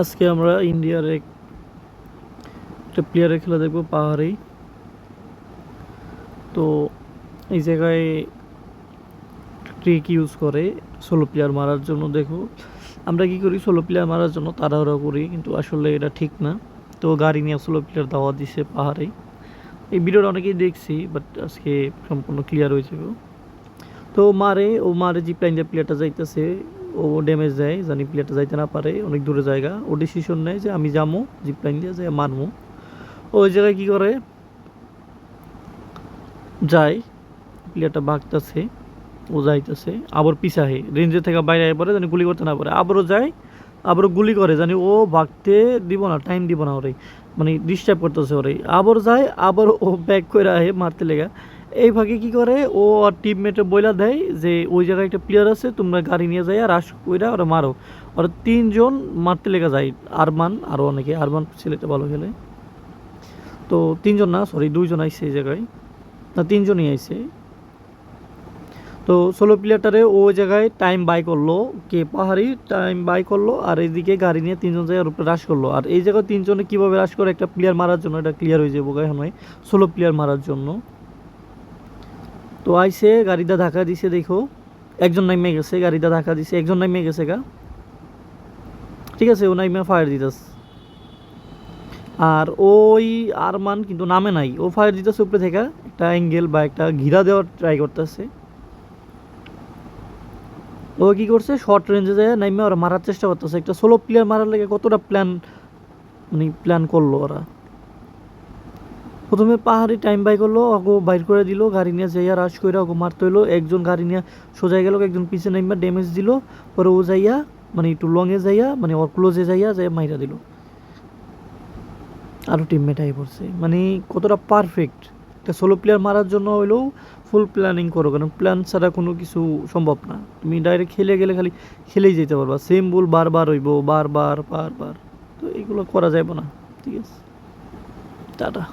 আজকে আমরা ইন্ডিয়ার এক একটা প্লেয়ারের খেলা দেখব পাহাড়ি তো এই জায়গায় ট্রিক ইউজ করে ষোলো প্লেয়ার মারার জন্য দেখো। আমরা কি করি ষোলো প্লেয়ার মারার জন্য তাড়াহুড়া করি, কিন্তু আসলে এটা ঠিক না। তো গাড়ি নিয়ে ষোলো প্লেয়ার দাওয়া দিছে পাহাড়ে এই ভিডিওটা অনেকেই দেখছি বাট আজকে সম্পূর্ণ ক্লিয়ার হয়ে যাবে। তো মারে, ও মারে জিপ লাইন প্লেয়ারটা যাইতেছে। ও ড্যামেজ দেয়, জানি প্লেয়ারটা যাইতে না পারে, অনেক দূরে জায়গা। ও ডিসিশন নেয় যে আমি যাব জিপ লাইন দিয়ে যাই মারমু। ওই জায়গায় কী করে? যায় প্লেয়ারটা ভাগতেছে, ও যাইতেছে, আবার পিছাহে রেঞ্জে থেকে বাইরে পরে জানি গুলি করতে না পারে। আবারও যায়, আবারও গুলি করে, জানি ও ভাগতে দিব না টাইম দিব না ওরে মানে ডিস্টার্ব করতেছে ওরে। আবার যায়, আবার ও ব্যাক করে আহে, মারতে লেগা। এই ভাগে কি করে? ও আর টিমমেটে বইলা দেয় যে, ওই জায়গায় একটা প্লেয়ার আছে, তোমরা গাড়ি নিয়ে যাই রাশ কইরা ওরা মারো। ওরা তিনজন মারতে লেগে যায়, আরমান আরও অনেকে। আরমান ছেলেটা ভালো খেলে। তো তিনজন না সরি দুইজন আইছে এই জায়গায়। না, তিনজনই আইসে তো ষোলো প্লেয়ারটারে ও জায়গায় টাইম বাই করল, কে পাহাড়ি টাইম বাই করল, আর এইদিকে গাড়ি নিয়ে তিনজন জায়গার উপরে রাশ করল। আর এই জায়গায় তিনজনে কীভাবে রাশ করে একটা প্লেয়ার মারার জন্য, এটা ক্লিয়ার হয়ে যাব এখন ষোলো প্লেয়ার মারার জন্য। তো আইসে গাড়িটা ধাক্কা দিছে, দেখো। একজন নাইমে গেছে, গাড়িটা ধাক্কা দিছে, একজন নাইমে গেছে গা। ঠিক আছে, ও নাইমে ফায়ার দিতেছে। আর ওই আরমান কিন্তু নামে নাই। ও ফায়ার দিতেছে উপরে থেকে, একটা অ্যাঙ্গেল বা একটা ঘিরা দেওয়ার ট্রাই করতেছে। ও কি করছে? শর্ট রেঞ্জে যায়, নাইমে ওরা মারার চেষ্টা করতেছে। একটা সোলো প্লেয়ার মারার লেগে কতটা প্ল্যান মানে প্ল্যান করল ওরা? প্রথমে পাহাড়ি টাইম বাই করল অগো বাইর করে দিল, গাড়ি নিয়ে যাইয়া রাশ করে অগো মারতে হইল। একজন গাড়ি নিয়ে সোজাই গেল, একজন পিছনে নাইমা ড্যামেজ দিল, পরে ও যাইয়া মানে একটু লংয়ে যাইয়া মানে ওর ক্লোজে যাইয়া যাইয়া মাইরা দিল। আরও টিমমেট আই পড়ছে। মানে কতটা পারফেক্ট একটা সোলো প্লেয়ার মারার জন্য হইলেও ফুল প্ল্যানিং করো, কারণ প্ল্যান ছাড়া কোনো কিছু সম্ভব না। তুমি ডাইরেক্ট খেলে গেলে খালি খেলেই যেতে পারবা। সেম বল বারবার হইব, বারবার বারবার। তো এগুলো করা যাবে না। ঠিক আছে। টাটা।